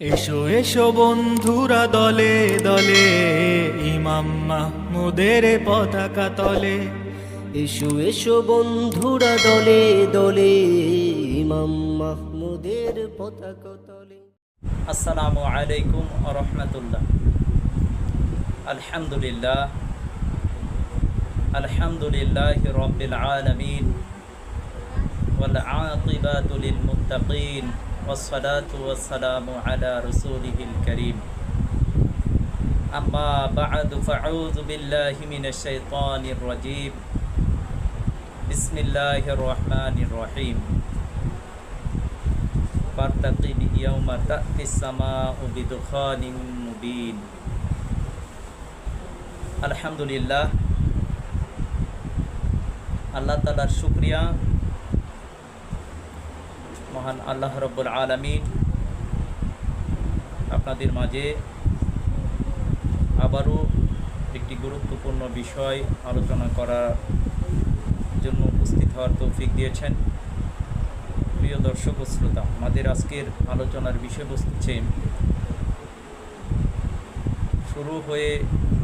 এসো এসো বন্ধুরা দলে দলে ইমাম মাহমুদের পতাকা তলে এসো এসো বন্ধুরা দলে দলে ইমাম মাহমুদের পতাকা তলে আসসালামু আলাইকুম রহমতুল্লাহ আলহামদুলিল্লাহ আলহামদুলিল্লাহ রব্বিল আলমিন والعاقبة للمتقين والصلاة والسلام على رسوله الكريم أما بعد فأعوذ بالله من الشيطان الرجيم بسم الله الرحمن الرحيم فارتقب يوم تأتي السماء بدخان مبين আলহামদুলিল্লাহ আল্লাহ তালার শুক্রিয়া মহান আল্লাহ রব্বুল আলমিন আপনাদের মাঝে আবারও একটি গুরুত্বপূর্ণ বিষয় আলোচনা করার জন্য উপস্থিত হওয়ার তৌফিক দিয়েছেন। প্রিয় দর্শক ও শ্রোতা, আমাদের আজকের আলোচনার বিষয়বস্তু হচ্ছে, শুরু হয়ে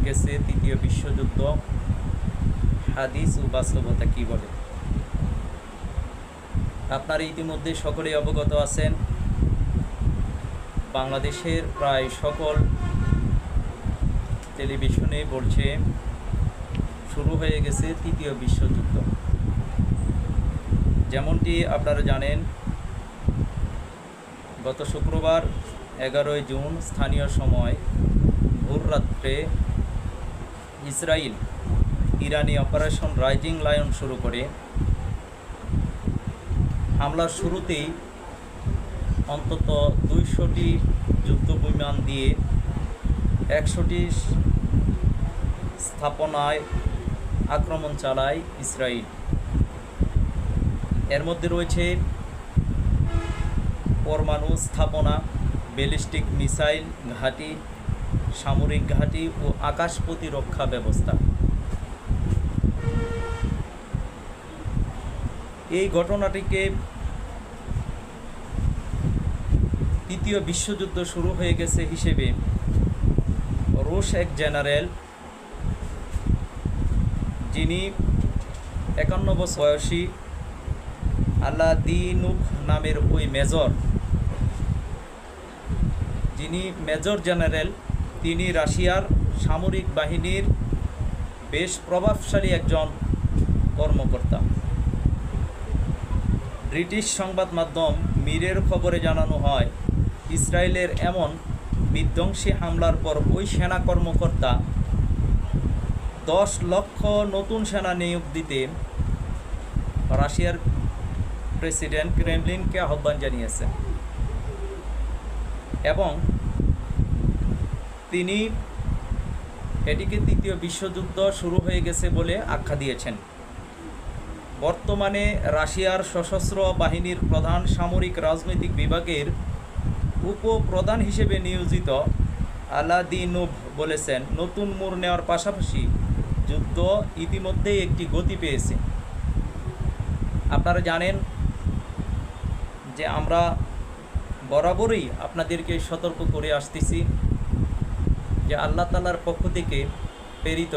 গেছে তৃতীয় বিশ্বযুদ্ধ। হাদিস ও বাস্তবতা কী বলে? আপনারা ইতিমধ্যে সকলেই অবগত আছেন। বাংলাদেশের প্রায় সকল টেলিভিশনে বলছে, শুরু হয়ে গেছে তৃতীয় বিশ্বযুদ্ধ। যেমনটি আপনারা জানেন, গত শুক্রবার এগারোই জুন স্থানীয় সময় ভোর রাত্রে ইসরায়েল ইরানি অপারেশন রাইজিং লায়ন শুরু করে। হামলার শুরুতেই অন্তত দুইশোটি যুদ্ধ বিমান দিয়ে একশোটি স্থাপনায় আক্রমণ চালায় ইসরায়েল এর মধ্যে রয়েছে পরমাণু স্থাপনা, ব্যালিস্টিক মিসাইল ঘাঁটি, সামরিক ঘাঁটি ও আকাশ প্রতিরক্ষা ব্যবস্থা। এই ঘটনাটিকে তৃতীয় বিশ্বযুদ্ধ শুরু হয়ে গেছে হিসেবে। রুশ এক জেনারেল, যিনি একান্ন বছর বয়সী আলাদিনুক নামের ওই মেজর। যিনি মেজর জেনারেল, তিনি রাশিয়ার সামরিক বাহিনীর বেশ প্রভাবশালী একজন কর্মকর্তা। ব্রিটিশ সংবাদ মাধ্যম মীরের খবরে জানানো হয় ইসরায়েলের এমন বিধ্বংসী হামলার পর ওই সেনা কর্মকর্তা দশ লক্ষ নতুন সেনা নিয়োগ দিতে রাশিয়ার প্রেসিডেন্ট ক্রেমলিনকে আহ্বান জানিয়েছেন। এবং তিনি এটিকে তৃতীয় বিশ্বযুদ্ধ শুরু হয়ে গেছে বলে আখ্যা দিয়েছেন। বর্তমানে রাশিয়ার সশস্ত্র বাহিনীর প্রধান সামরিক রাজনৈতিক বিভাগের উপপ্রধান হিসেবে নিয়োজিত আলাদিনুভ বলেছেন, নতুন মোড় নেওয়ার পাশাপাশি যুদ্ধ ইতিমধ্যেই একটি গতি পেয়েছে। আপনারা জানেন যে আমরা বরাবরই আপনাদেরকে সতর্ক করে আসতেছি যে আল্লাহ তালার পক্ষ থেকে প্রেরিত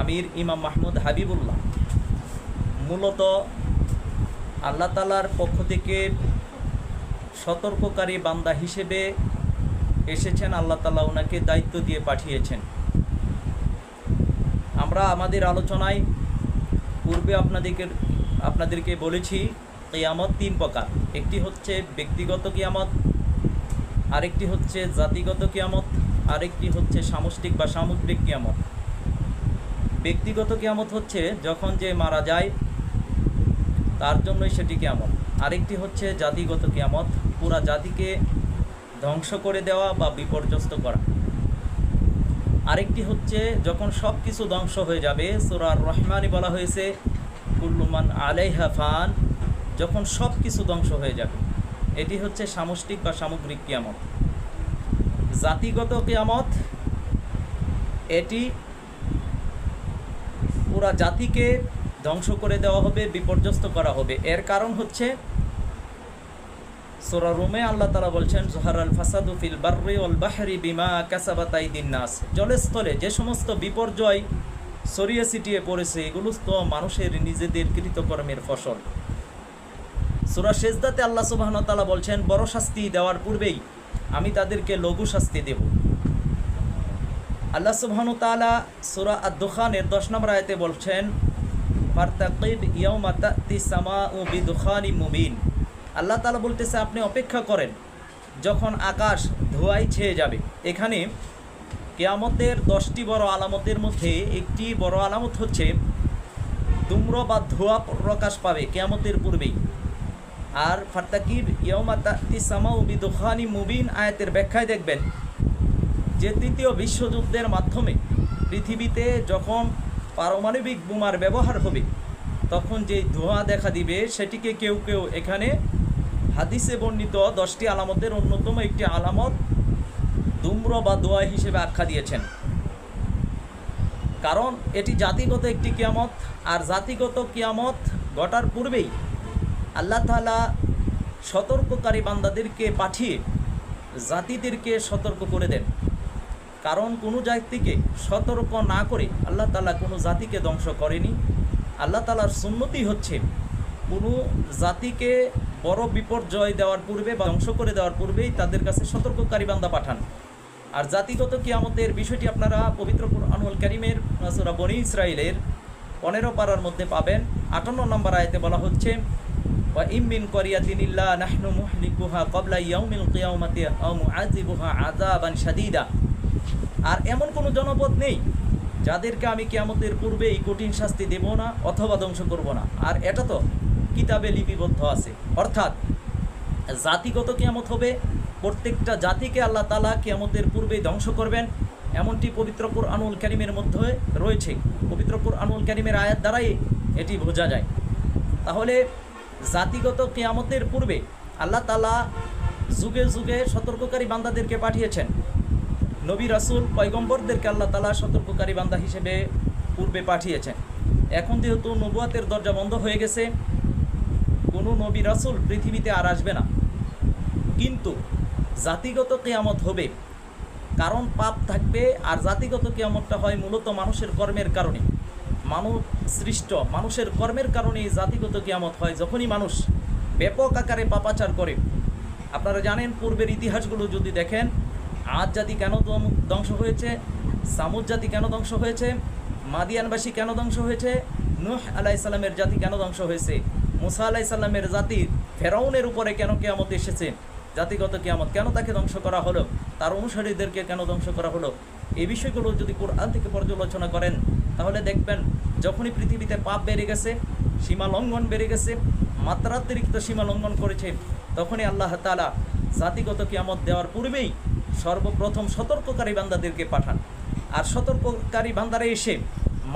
আমির ইমাম মাহমুদ হাবিবুল্লাহ। মূলত আল্লাহ তালার পক্ষ থেকে সতর্ককারী বান্দা হিসেবে এসেছেন, আল্লাহ তালা ওনাকে দায়িত্ব দিয়ে পাঠিয়েছেন। আমরা আমাদের আলোচনায় পূর্বে আপনাদেরকে আপনাদেরকে বলেছি, কিয়ামত তিন প্রকার। একটি হচ্ছে ব্যক্তিগত কিয়ামত, আরেকটি হচ্ছে জাতিগত কিয়ামত, আরেকটি হচ্ছে সামষ্টিক বা সামগ্রিক কিয়ামত। ব্যক্তিগত কিয়ামত হচ্ছে যখন যে মারা যায় তার জন্যই সেটি কিয়ামত। আরেকটি হচ্ছে জাতিগত কিয়ামত, পুরা জাতিকে ধ্বংস করে দেওয়া বা বিপর্যস্ত করা। আরেকটি হচ্ছে যখন সব কিছু ধ্বংস হয়ে যাবে সুরার রহমানি বলা হয়েছে কুল্লুমান আলাইহা ফান, যখন সব কিছু ধ্বংস হয়ে যাবে। এটি হচ্ছে সামষ্টিক বা সামগ্রিক কিয়ামত। জাতিগত কিয়ামত, এটি পুরা জাতিকে ধ্বংস করে দেওয়া হবে, বিপর্যস্ত করা হবে। এর কারণ হচ্ছে, সোরা রুমে আল্লাহ তালা বলছেন, জোহার আল ফাসাদু ফিল বার্রি ওল বাহারি বিমা কাসাবাতাই দিন্নাস জলস্থলে যে সমস্ত বিপর্যয় ছড়িয়ে ছিটিয়ে পড়েছে, এগুলো তো মানুষের নিজেদের কৃতকর্মের ফসল। সুরা শেজদাতে আল্লাহ সুবাহন তালা বলছেন, বড় শাস্তি দেওয়ার পূর্বেই আমি তাদেরকে লঘু শাস্তি দেব। আল্লাহ সুবহান তাআলা সূরা আদ-দুখানের 10 নম্বর আয়তে বলছেন ফারতাকিব ইয়াউমা তাতি সামাউ বিদুখানি মুবিন। আল্লাহ তাআলা বলতেছে, আপনি অপেক্ষা করেন যখন আকাশ ধোঁয়ায় ছেয়ে যাবে। এখানে কেয়ামতের দশটি বড় আলামতের মধ্যে একটি বড় আলামত হচ্ছে ধূম্র বা ধোঁয়া প্রকাশ পাবে কেয়ামতের পূর্বেই। আর ফারতাকিব ইয়াউমা তাতি সামাউ বিদুখানি মুবিন আয়াতের ব্যাখ্যায় দেখবেন যে তৃতীয় বিশ্বযুদ্ধের মাধ্যমে পৃথিবীতে যখন পারমাণবিক বোমার ব্যবহার হবে। তখন যে ধোঁয়া দেখা দিবে, সেটিকে কেউ কেউ এখানে হাদিসে বর্ণিত দশটি আলামতের অন্যতম একটি আলামত ধূম্র বা দোয়া হিসেবে আখ্যা দিয়েছেন। কারণ এটি জাতিগত একটি কিয়ামত, আর জাতিগত কিয়ামত ঘটার পূর্বেই আল্লাহ তাআলা সতর্ককারী বান্দাদেরকে পাঠিয়ে জাতিদেরকে সতর্ক করে দেন। কারণ কোনো জাতিকে সতর্ক না করে আল্লাহ তালা কোনো জাতিকে ধ্বংস করেনি। আল্লাহ তালার সুন্নতি হচ্ছে কোনো জাতিকে বড় বিপর্যয় দেওয়ার পূর্বে বা ধ্বংস করে দেওয়ার পূর্বেই তাদের কাছে সতর্ককারী বান্দা পাঠান। আর জাতিগত কিয়ামতের বিষয়টি আপনারা পবিত্র আনুল করিমের বনি ইসরায়েলের পনেরো পাড়ার মধ্যে পাবেন। আটান্ন নম্বর আয়তে বলা হচ্ছে ইমিন করিয়াতিনিল্লাহ নাহনু মুহলিকুহা কবলা ইয়াউমিল কিয়ামতি আও মুআযিবুহা আযাবান শাদীদা। আর এমন কোনো জনপদ নেই যাদেরকে আমি কিয়ামতের পূর্বে এই কঠিন শাস্তি দেব না অথবা ধ্বংস করব না। আর এটা তো কিতাবে লিপিবদ্ধ আছে। অর্থাৎ জাতিগত কিয়ামত হবে, প্রত্যেকটা জাতিকে আল্লাহ তালা কিয়ামতের পূর্বেই ধ্বংস করবেন। এমনটি পবিত্র আনুল ক্যারিমের মধ্যে রয়েছে। পবিত্র আনুল ক্যারিমের আয়াত দ্বারাই এটি বোঝা যায়। তাহলে জাতিগত কেয়ামতের পূর্বে আল্লাহ তালা যুগে যুগে সতর্ককারী বান্দাদেরকে পাঠিয়েছেন। নবী রাসুল পয়গম্বরদেরকে আল্লাহ তালা সতর্ককারী বান্দা হিসেবে পূর্বে পাঠিয়েছেন। এখন যেহেতু নবুয়াতের দরজা বন্ধ হয়ে গেছে, কোনো নবী রাসুল পৃথিবীতে আর আসবে না। কিন্তু জাতিগত কেয়ামত হবে, কারণ পাপ থাকবে আর জাতিগত কেয়ামতটা হয় মূলত মানুষের কর্মের কারণে। মানব সৃষ্ট, মানুষের কর্মের কারণে জাতিগত কেয়ামত হয় যখনই মানুষ ব্যাপক আকারে পাপাচার করে। আপনারা জানেন, পূর্বের ইতিহাসগুলো যদি দেখেন আজ জাতি কেন ধ্বং- ধ্বংস হয়েছে? সামুদ জাতি কেন ধ্বংস হয়েছে? মাদিয়ানবাসী কেন ধ্বংস হয়েছে? নূহ আলাইসাল্লামের জাতি কেন ধ্বংস হয়েছে? মুসা আলাইসাল্লামের জাতি ফেরাউনের উপরে কেন কেয়ামত এসেছে? জাতিগত কেয়ামত কেন তাকে ধ্বংস করা হলো? তার অনুসারীদেরকে কেন ধ্বংস করা হলো? এই বিষয়গুলো যদি কোরআন থেকে পর্যালোচনা করেন, তাহলে দেখবেন যখনই পৃথিবীতে পাপ বেড়ে গেছে, সীমা লঙ্ঘন বেড়ে গেছে, মাত্রাতিরিক্ত সীমা লঙ্ঘন করেছে, তখনই আল্লাহ তালা জাতিগত কিয়ামত দেওয়ার পূর্বেই সর্বপ্রথম সতর্ককারী বান্দাদেরকে পাঠান। আর সতর্ককারী বান্দারা এসে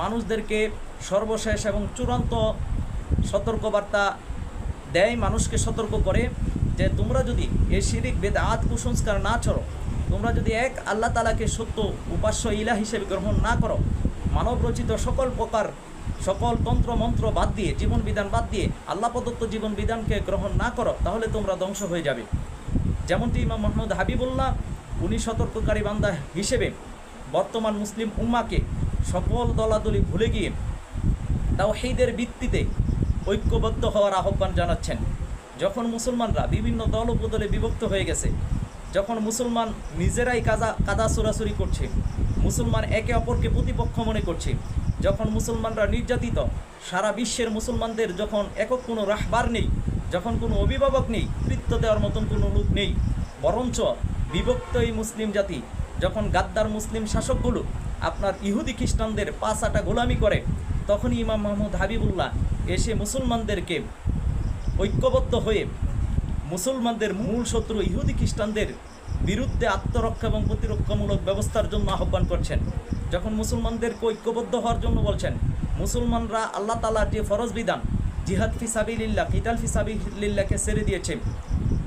মানুষদেরকে সর্বশেষ এবং চূড়ান্ত সতর্কবার্তা দেয়, মানুষকে সতর্ক করে যে তোমরা যদি এই শিরিক, বেদাত, কুসংস্কার না ছড়ো তোমরা যদি এক আল্লাহ তালাকে সত্য, উপাস্য ইলা হিসেবে গ্রহণ না করো মানব রচিত সকল প্রকার, সকল তন্ত্র, মন্ত্র বাদ দিয়ে, জীবন বিধান বাদ দিয়ে, আল্লাহ প্রদত্ত জীবন বিধানকে গ্রহণ না করো, তাহলে তোমরা ধ্বংস হয়ে যাবে। যেমনটি ইমাম মোহাম্মদ হাবিবুল্লাহ উনি সতর্ককারী বান্দা হিসেবে বর্তমান মুসলিম উম্মাকে সকল দলাদলি ভুলে গিয়ে তাওহীদের ভিত্তিতে ঐক্যবদ্ধ হওয়ার আহ্বান জানাচ্ছেন। যখন মুসলমানরা বিভিন্ন দল উপদলে বিভক্ত হয়ে গেছে, যখন মুসলমান নিজেরাই কাজা, কাদা চোরাচুরি করছে, মুসলমান একে অপরকে প্রতিপক্ষ মনে করছে, যখন মুসলমানরা নির্যাতিত, সারা বিশ্বের মুসলমানদের যখন একক কোনো রাহবার নেই, যখন কোনো অভিভাবক নেই, কৃত্য দেওয়ার মতন কোনো লোক নেই, বরঞ্চ বিভক্ত এই মুসলিম জাতি। যখন গাদ্দার মুসলিম শাসকগুলো আপনার ইহুদি খ্রিস্টানদের পাঁচ আটা গোলামি করে, তখনই ইমাম মাহমুদ হাবিবুল্লাহ এসে মুসলমানদেরকে ঐক্যবদ্ধ হয়ে মুসলমানদের মূল শত্রু ইহুদি খ্রিস্টানদের বিরুদ্ধে আত্মরক্ষা এবং প্রতিরক্ষামূলক ব্যবস্থার জন্য আহ্বান করছেন। যখন মুসলমানদেরকে ঐক্যবদ্ধ হওয়ার জন্য বলছেন, মুসলমানরা আল্লাহ তালার যে ফরজ বিধান, জিহাদ ফিসাবিল্লাহ কিতাল ফিসাবিল্লাহকে ছেড়ে দিয়েছে,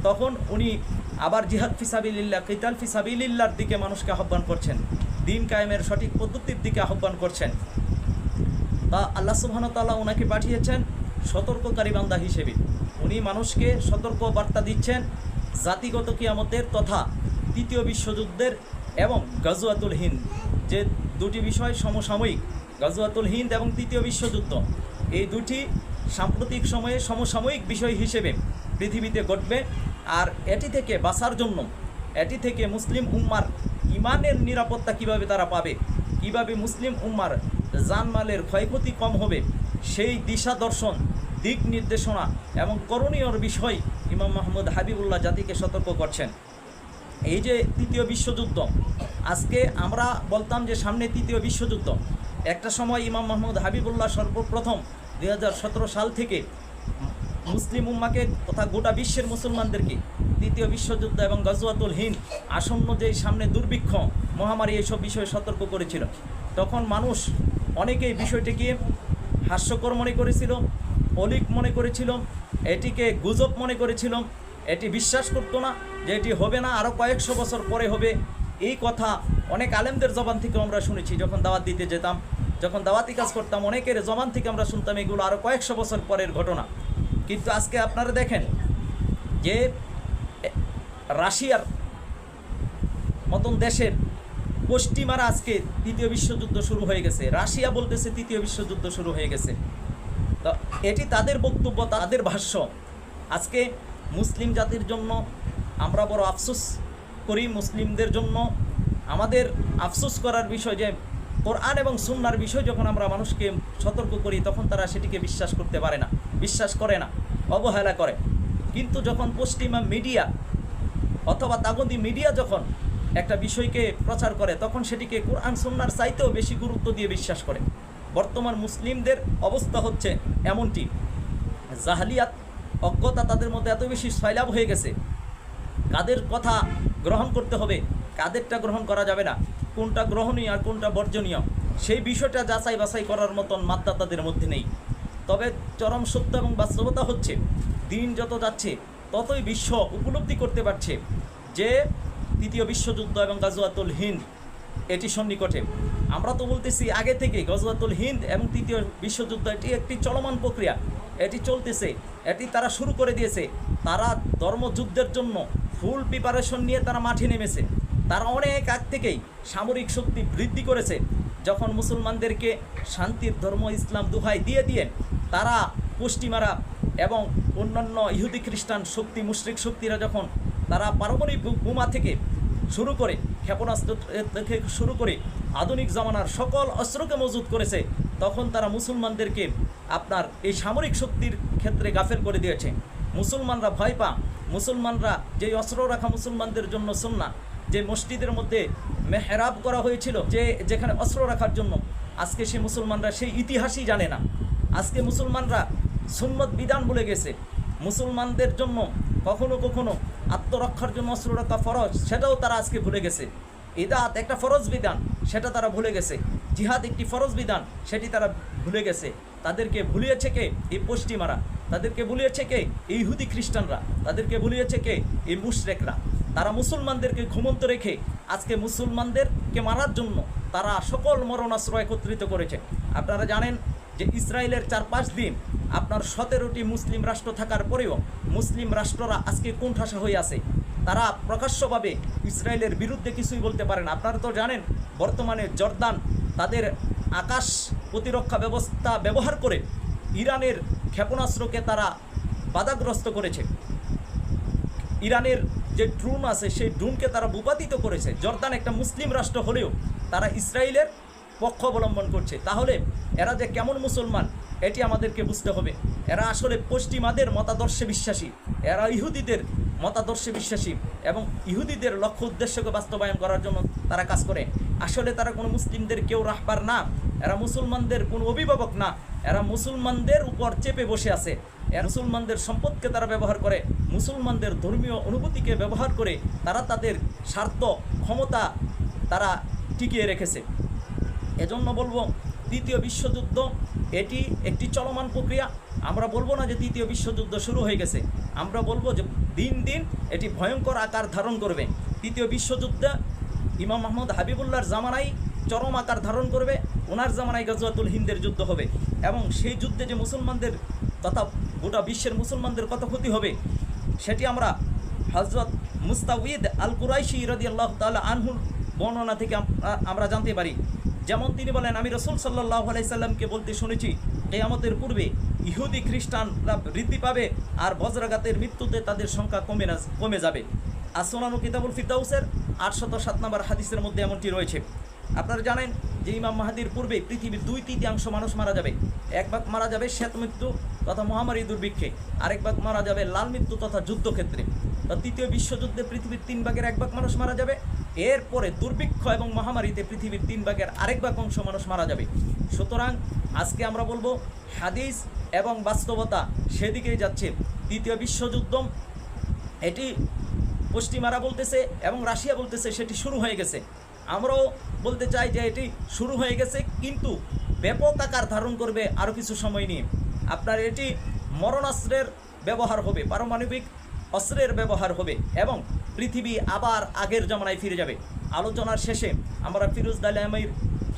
তখন উনি আবার জিহাদ ফিসাবিল্লাহ কিতাল ফিসাবিল্লাহর দিকে মানুষকে আহ্বান করছেন। দিন কায়েমের সঠিক পদ্ধতির দিকে আহ্বান করছেন। বা আল্লাহ সুবহান তাআলা ওনাকে পাঠিয়েছেন সতর্ককারী বান্দা হিসেবে। উনি মানুষকে সতর্ক বার্তা দিচ্ছেন জাতিগত কিয়ামতের তথা তৃতীয় বিশ্বযুদ্ধের এবং গাজুয়াতুল হিন্দ। যে দুটি বিষয় সমসাময়িক গাজুয়াতুল হিন্দ এবং তৃতীয় বিশ্বযুদ্ধ। এই দুটি সাম্প্রতিক সময়ে সমসাময়িক বিষয় হিসেবে পৃথিবীতে ঘটবে। আর এটি থেকে বাঁচার জন্য এটি থেকে মুসলিম উম্মার ইমানের নিরাপত্তা কীভাবে তারা পাবে? কীভাবে মুসলিম উম্মার জানমালের ক্ষয়ক্ষতি কম হবে? সেই দিশা দর্শন, দিক নির্দেশনা এবং করণীয়র বিষয় ইমাম মাহমুদ হাবিবুল্লাহ জাতিকে সতর্ক করছেন। এই যে তৃতীয় বিশ্বযুদ্ধ, আজকে আমরা বলতাম যে সামনে তৃতীয় বিশ্বযুদ্ধ। একটা সময় ইমাম মাহমুদ হাবিবুল্লাহ সর্বপ্রথম দু হাজার সতেরো সাল থেকে মুসলিম উম্মাকে তথা গোটা বিশ্বের মুসলমানদেরকে দ্বিতীয় বিশ্বযুদ্ধ এবং গজওয়াতুল হিন্দ আসন্ন যে সামনে দুর্ভিক্ষ, মহামারী এইসব বিষয়ে সতর্ক করেছিল। তখন মানুষ অনেকেই বিষয়টিকে হাস্যকর মনে করেছিল, অলিক মনে করেছিল, এটিকে গুজব মনে করেছিল, এটি বিশ্বাস করতো না যে এটি হবে না আরও কয়েকশো বছর পরে হবে। এই কথা অনেক আলেমদের জবান থেকে আমরা শুনেছি, যখন দাওয়াত দিতে যেতাম, যখন দাওয়াতি কাজ করতাম, অনেকের জবান থেকে আমরা শুনতাম এগুলো আরও কয়েকশো বছর পরের ঘটনা। কিন্তু আজকে আপনারা দেখেন যে রাশিয়ার মতন দেশের পশ্চিমারা আজকে তৃতীয় বিশ্বযুদ্ধ শুরু হয়ে গেছে। রাশিয়া বলতেছে তৃতীয় বিশ্বযুদ্ধ শুরু হয়ে গেছে। তো এটি তাদের বক্তব্য, তাদের ভাষ্য। আজকে মুসলিম জাতির জন্য আমরা বড় আফসোস করি মুসলিমদের জন্য। আমাদের আফসোস করার বিষয় যে, কোরআন এবং সুন্নার বিষয় যখন আমরা মানুষকে সতর্ক করি, তখন তারা সেটিকে বিশ্বাস করতে পারে না। বিশ্বাস করে না, অবহেলা করে। কিন্তু যখন পশ্চিমা মিডিয়া অথবা তাগদি মিডিয়া যখন একটা বিষয়কে প্রচার করে, তখন সেটিকে কোরআন সুন্নার চাইতেও বেশি গুরুত্ব দিয়ে বিশ্বাস করে। বর্তমান মুসলিমদের অবস্থা হচ্ছে এমনটি। জাহালিয়াত, অজ্ঞতা তাদের মধ্যে এত বেশি সয়লাভ হয়ে গেছে। কাদের কথা গ্রহণ করতে হবে, কাদেরটা গ্রহণ করা যাবে না, কোনটা গ্রহণীয় আর কোনটা বর্জনীয়, সেই বিষয়টা যাচাই বাছাই করার মতন মাত্রা তাদের মধ্যে নেই। তবে চরম সত্য এবং বাস্তবতা হচ্ছে, দিন যত যাচ্ছে, ততই বিশ্ব উপলব্ধি করতে পারছে যে তৃতীয় বিশ্বযুদ্ধ এবং গাজওয়াতুল হিন্দ এটি সন্নিকটে। আমরা তো বলতেছি আগে থেকে গজওয়াতুল হিন্দ এবং তৃতীয় বিশ্বযুদ্ধ এটি একটি চলমান প্রক্রিয়া, এটি চলতেছে, এটি তারা শুরু করে দিয়েছে। তারা ধর্মযুদ্ধের জন্য ফুল প্রিপারেশন নিয়ে তারা মাঠে নেমেছে। তারা অনেক আগ থেকেই সামরিক শক্তি বৃদ্ধি করেছে। যখন মুসলমানদেরকে শান্তির ধর্ম ইসলাম দুহাই দিয়ে দিয়ে তারা পশ্চিমারা এবং অন্যান্য ইহুদি খ্রিস্টান শক্তি, মুশরিক শক্তিরা যখন তারা পারমাণবিক বোমা থেকে শুরু করে, ক্ষেপণাস্ত্র থেকে শুরু করে আধুনিক জামানার সকল অস্ত্রকে মজুত করেছে, তখন তারা মুসলমানদেরকে আপনার এই সামরিক শক্তির ক্ষেত্রে গাফেল করে দিয়েছে। মুসলমানরা ভয় পা মুসলমানরা যেই অস্ত্র রাখা মুসলমানদের জন্য সুন্না যে মসজিদের মধ্যে মেহরাব করা হয়েছিল, যে যেখানে অস্ত্র রাখার জন্য, আজকে সে মুসলমানরা সেই ইতিহাসই জানে না। আজকে মুসলমানরা সুন্নত বিধান ভুলে গেছে। মুসলমানদের জন্য কখনো কখনো আত্মরক্ষার জন্য অস্ত্র রাখা ফরজ, সেটাও তারা আজকে ভুলে গেছে। ইদাত একটা ফরজ বিধান, সেটা তারা ভুলে গেছে। জিহাদ একটি ফরজ বিধান, সেটি তারা ভুলে গেছে। তাদেরকে ভুলিয়েছে কে? এই পশ্চিমারা। তাদেরকে ভুলিয়েছে কে? এই ইহুদি খ্রিস্টানরা। তাদেরকে ভুলিয়েছে কে? এই মুশরেকরা। তারা মুসলমানদেরকে ঘুমন্ত রেখে আজকে মুসলমানদেরকে মারার জন্য তারা সকল মরণাস্ত্র একত্রিত করেছে। আপনারা জানেন যে ইসরায়েলের চার পাঁচ দিন আপনার সতেরোটি মুসলিম রাষ্ট্র থাকার পরেও মুসলিম রাষ্ট্ররা আজকে কোণঠাসা হয়ে আছে। তারা প্রকাশ্যভাবে ইসরায়েলের বিরুদ্ধে কিছুই বলতে পারে না। আপনারা তো জানেন, বর্তমানে জর্দান তাদের আকাশ প্রতিরক্ষা ব্যবস্থা ব্যবহার করে ইরানের ক্ষেপণাস্ত্রকে তারা বাধাগ্রস্ত করেছে। ইরানের যে ড্রোন আছে, সেই ড্রোনকে তারা ভূপাতিত করেছে। জর্দান একটা মুসলিম রাষ্ট্র হলেও তারা ইসরায়েলের পক্ষ অবলম্বন করছে। তাহলে এরা যে কেমন মুসলমান, এটি আমাদেরকে বুঝতে হবে। এরা আসলে পশ্চিমাদের মতাদর্শে বিশ্বাসী। এরা ইহুদিদের মতাদর্শে বিশ্বাসী এবং ইহুদিদের লক্ষ্য উদ্দেশ্যকে বাস্তবায়ন করার জন্য তারা কাজ করে। আসলে তারা কোনো মুসলিমদের কেউ রাহবার না। এরা মুসলমানদের কোনো অভিভাবক না। এরা মুসলমানদের উপর চেপে বসে আছে। এরা মুসলমানদের সম্পদকে তারা ব্যবহার করে। মুসলমানদের ধর্মীয় অনুভূতিকে ব্যবহার করে তারা তাদের স্বার্থ, ক্ষমতা তারা টিকিয়ে রেখেছে। এজন্য বলব তৃতীয় বিশ্বযুদ্ধ, এটি একটি চলমান প্রক্রিয়া। আমরা বলব না যে তৃতীয় বিশ্বযুদ্ধ শুরু হয়ে গেছে। আমরা বলব যে দিন দিন এটি ভয়ঙ্কর আকার ধারণ করবে। তৃতীয় বিশ্বযুদ্ধে ইমাম মাহমুদ হাবিবুল্লাহর জামানাই চরম আকার ধারণ করবে। ওনার জামানায় গজওয়াতুল হিন্দের যুদ্ধ হবে এবং সেই যুদ্ধে যে মুসলমানদের তথা গোটা বিশ্বের মুসলমানদের কত ক্ষতি হবে, সেটি আমরা হজরত মুস্তাউদ আল কুরাইশি ইরাদি আল্লাহ তাল্লাহ আনহুর বর্ণনা থেকে আমরা জানতে পারি। যেমন তিনি বলেন, আমি রসুল সাল্লাহ আলাইসাল্লামকে বলতে শুনেছি, কেয়ামতের পূর্বে ইহুদি খ্রিস্টানরা বৃদ্ধি পাবে আর বজ্রাঘাতের মৃত্যুতে তাদের সংখ্যা কমে না, কমে যাবে। আসোনানু কিতাবুল ফিরদাউসের আটশত সাত নম্বর হাদিসের মধ্যে এমনটি রয়েছে। আপনারা জানেন যে ইমাম মাহাদির পূর্বে পৃথিবীর দুই তৃতীয়াংশ মানুষ মারা যাবে। এক ভাগ মারা যাবে শ্বেত মৃত্যু তথা মহামারী দুর্ভিক্ষে, আরেক ভাগ মারা যাবে লাল মৃত্যু তথা যুদ্ধক্ষেত্রে। তৃতীয় বিশ্বযুদ্ধে পৃথিবীর তিন ভাগের এক ভাগ মানুষ মারা যাবে। এরপরে দুর্ভিক্ষ এবং মহামারীতে পৃথিবীর তিন ভাগের আরেক ভাগ অংশ মানুষ মারা যাবে। সুতরাং আজকে আমরা বলব, হাদিস এবং বাস্তবতা সেদিকেই যাচ্ছে। তৃতীয় বিশ্বযুদ্ধ এটি পশ্চিমারা বলতেছে এবং রাশিয়া বলতেছে, সেটি শুরু হয়ে গেছে। আমরাও বলতে চাই যে এটি শুরু হয়ে গেছে, কিন্তু ব্যাপক আকার ধারণ করবে আরও কিছু সময় নিয়ে। আপনার এটি মরণাস্ত্রের ব্যবহার হবে, পারমাণবিক অস্ত্রের ব্যবহার হবে এবং পৃথিবী আবার আগের জমানায় ফিরে যাবে। আলোচনার শেষে আমরা ফিরোজ দালামির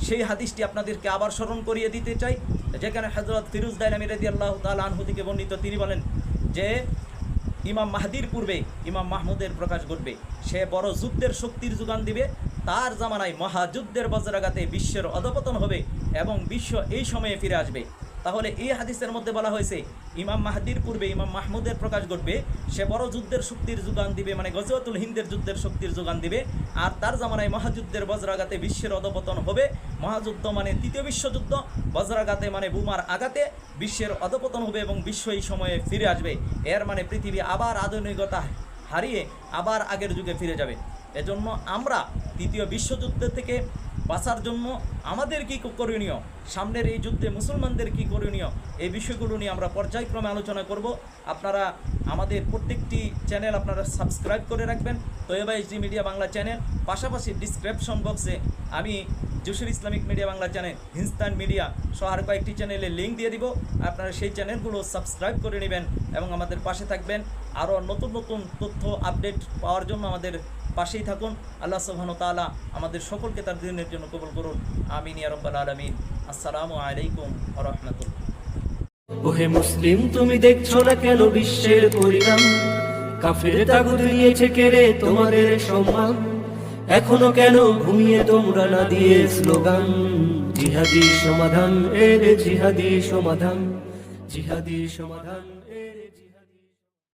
সেই হাদিসটি আপনাদেরকে আবার স্মরণ করিয়ে দিতে চাই, যেখানে হজরত ফিরোজ দালামি রদি আল্লাহ তাল আনহু থেকে বর্ণিত, তিনি বলেন যে, ইমাম মাহাদির পূর্বে ইমাম মাহমুদের প্রকাশ ঘটবে। সে বড় যুদ্ধের শক্তির যোগান দিবে, তার জামানায় মহাযুদ্ধের বজ্রাঘাতে বিশ্বের অধপতন হবে এবং বিশ্ব এই সময়ে ফিরে আসবে। তাহলে এই হাদিসের মধ্যে বলা হয়েছে ইমাম মাহাদির পূর্বে ইমাম মাহমুদের প্রকাশ ঘটবে, সে বড় যুদ্ধের শক্তির যোগান দিবে মানে গজওয়াতুল হিন্দের যুদ্ধের শক্তির যোগান দিবে, আর তার জামানায় মহাযুদ্ধের বজ্রাঘাতে বিশ্বের অধপতন হবে। মহাযুদ্ধ মানে তৃতীয় বিশ্বযুদ্ধ বজ্রাঘাতে মানে বুমার আঘাতে বিশ্বের অধপতন হবে এবং বিশ্ব এই সময়ে ফিরে আসবে। এর মানে পৃথিবী আবার আধুনিকতা হারিয়ে আবার আগের যুগে ফিরে যাবে। এজন্য আমরা তৃতীয় বিশ্বযুদ্ধ থেকে বাঁচার জন্য আমাদের কী করণীয়? সামনের এই যুদ্ধে মুসলমানদের কী করণীয়? এই বিষয়গুলো নিয়ে আমরা পর্যায়ক্রমে আলোচনা করব। আপনারা আমাদের প্রত্যেকটি চ্যানেল আপনারা সাবস্ক্রাইব করে রাখবেন। Taiba HD media Bangla channel. পাশাপাশি ডিসক্রিপশন বক্সে আমি জুসুর Islamic media Bangla channel, Hindustan media সহ আর কয়েকটি চ্যানেলে লিঙ্ক দিয়ে দিব। আপনারা সেই চ্যানেলগুলো সাবস্ক্রাইব করে নেবেন এবং আমাদের পাশে থাকবেন। আরও নতুন নতুন তথ্য, আপডেট পাওয়ার জন্য আমাদের পাশেই থাকুন। আল্লাহ তাআলা আমাদের সকলকে তার দিনের জন্য কবুল করুন। আমিন ইয়া রাব্বাল আলামিন। আসসালামু আলাইকুম ওয়া ওহে মুসলিম, তুমি দেখছ না কেন বিশ্বের পরিণাম? কাফের তাগুদ নিয়েছে কেড়ে তোমাদের সম্মান। এখনও কেন ঘুমিয়ে তোমরা না দিয়ে স্লোগান? জিহাদি সমাধান, এর জিহাদি সমাধান। জিহাদি সমাধান